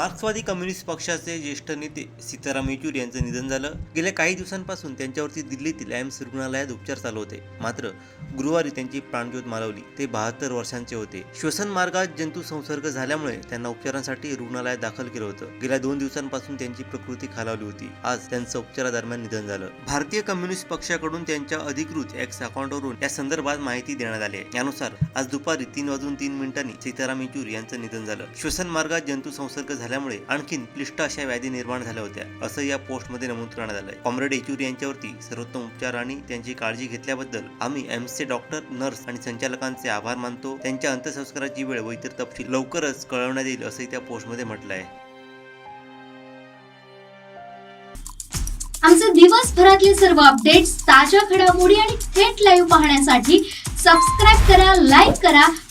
मार्क्सवादी कम्युनिस्ट पक्षाचे ज्येष्ठ नेते सीताराम येचूरी यांचं निधन झालं. गेल्या काही दिवसांपासून त्यांच्यावरती दिल्लीतील एम्स रुग्णालयात उपचार चालू होते. मात्र गुरुवारी त्यांची प्राणज्योत मालवली. ते बहात्तर वर्षांचे होते. श्वसन मार्गात जंतू संसर्ग झाल्यामुळे त्यांना उपचारांसाठी रुग्णालयात दाखल केलं होतं. गेल्या दोन दिवसांपासून त्यांची प्रकृती खालावली होती. आज त्यांचं उपचारादरम्यान निधन झालं. भारतीय कम्युनिस्ट पक्षाकडून त्यांच्या अधिकृत एक्स अकाउंटवरून या संदर्भात माहिती देण्यात आली आहे. यानुसार आज दुपारी तीन वाजून तीन मिनिटांनी सीताराम येचूरी यांचं निधन झालं. श्वसन मार्गात जंतू संसर्ग झाला झाल्यामुळे आणखीन क्लिष्ट अशा व्याधी निर्माण झाल्या होत्या असं या पोस्टमध्ये नमूद करण्यात आलंय. कॉम्रेड येचुरी यांच्यावरती सर्वोत्तम उपचार आणि त्यांची काळजी घेतल्याबद्दल आम्ही एम्सचे डॉक्टर नर्स आणि संचालकांचे आभार मानतो. त्यांच्या अंत्यसंस्काराची वेळ व इतर तपशील लवकरच कळवण्यात येईल असंही त्या पोस्टमध्ये म्हटलं आहे आमचे दिवसभरातले सर्व अपडेट्स ताज्या घडामोडी आणि थेट लाईव्ह पाहण्यासाठी सबस्क्राईब करा लाईक करा